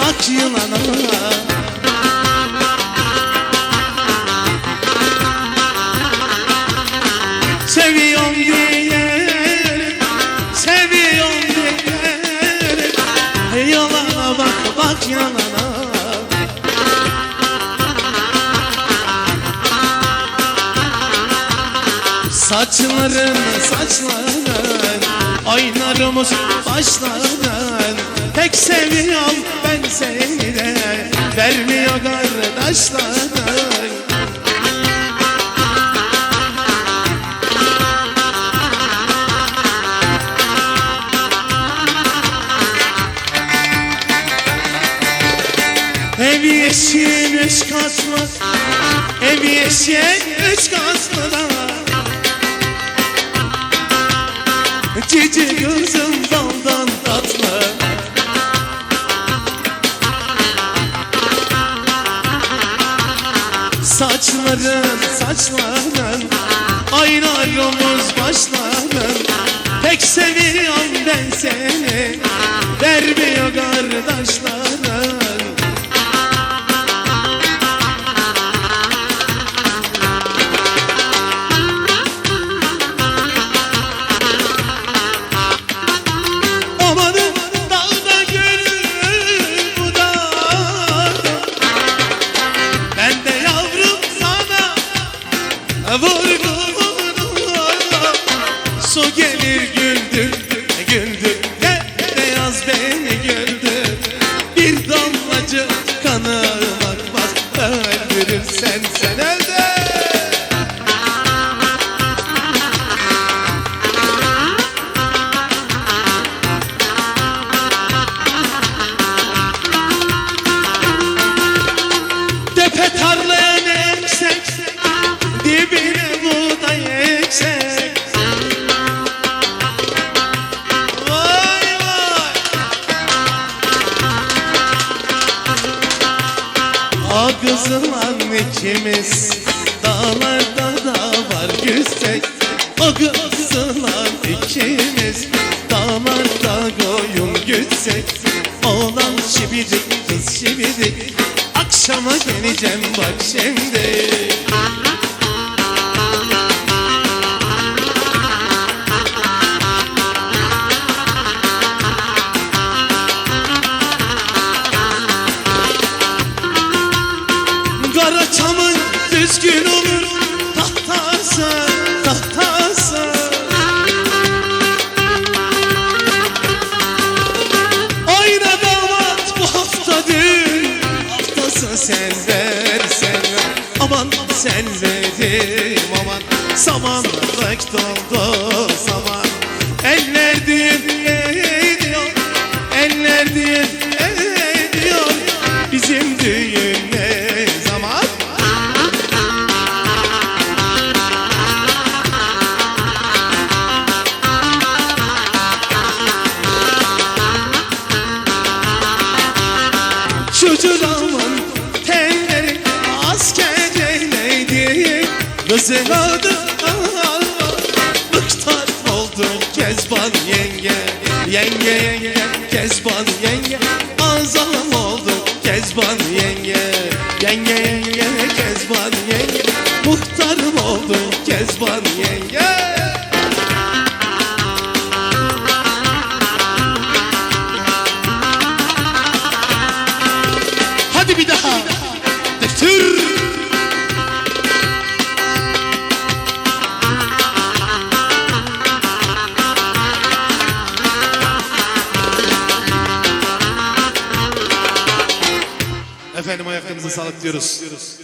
bak yılana. Seviyorum diye Seviyorum diye. Yalana bak bak yalana. Saçların saçların Oynarımız başların Tek seviyorum ben seni de Vermiyor kardeşlerin Ev yeşil üç katlı. Ev yeşil üç katlı da. Cici kızım daldan Saçların saçların Aynarımız başların Pek seviyorum ben seni Vermiyor kardeşlerin A kızılan ikimiz Dağlarda da var güzek O kızılan ikimiz Dağlarda koyun güzek Oğlan şibirik kız şibirik Akşama geleceğim bak şimdi düzgün olur tahtası tahtası Ayna damat bu hafta düğün haftası sen ver sen Aman sen verim aman. Samanlık doldu saman Gözün adı Mıhtar oldu Kezban yenge. Yenge yenge Kezban yenge. Azam oldu Kezban yenge. Yenge yenge Kezban yenge. Muhtarım oldu Kezban yenge lançados tiros.